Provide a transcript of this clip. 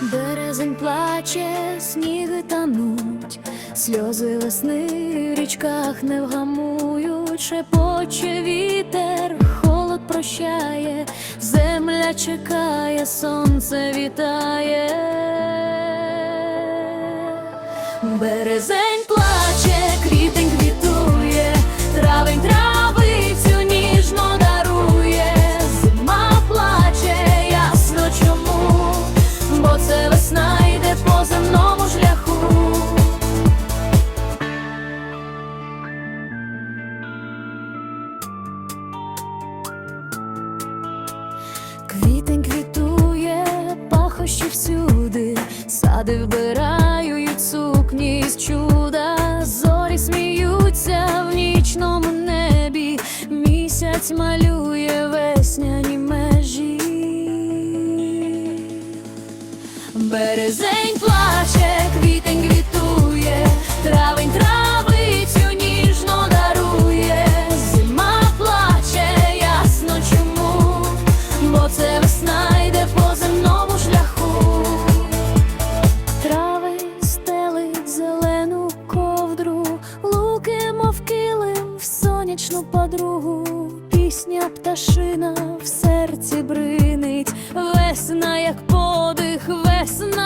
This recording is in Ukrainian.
Березень плаче, сніги тануть, сльози весни в річках не вгамують, шепоче вітер, холод прощає, земля чекає, сонце вітає. Березень плаче, пахощі всюди, сади вбирають сукні з чуда, зорі сміються в нічному небі, місяць малює весняні межі. Березень пісня пташина в серці бринить, весна, як подих, весна,